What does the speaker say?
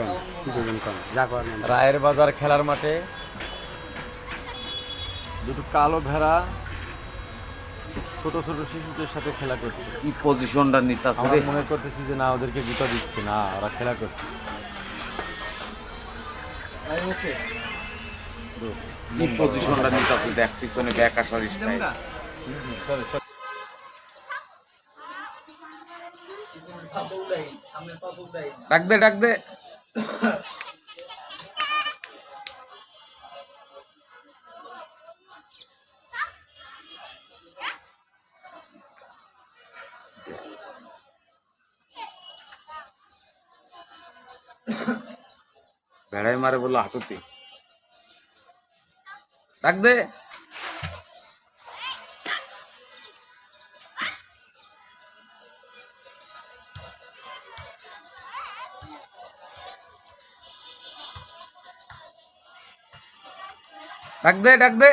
কম দুজন কম? যা করার রায়ের বাজার খেলার মাঠে দুটো কালো ভেড়া ছোট ছোট শিশুদের সাথে খেলা করছে। কি পজিশনটা আমরা মনে করতেছি যে না ওদেরকে জুতা দিচ্ছে না ওরা খেলা করছে। কি পজিশনটা নিতাছে? দেখ পিছনে ব্যাক আসার স্টাইল ডাক দে ডাক দে। ভেড়াই মারে বললো হাতুতে ডাক দে ডাক দে ডাক দে।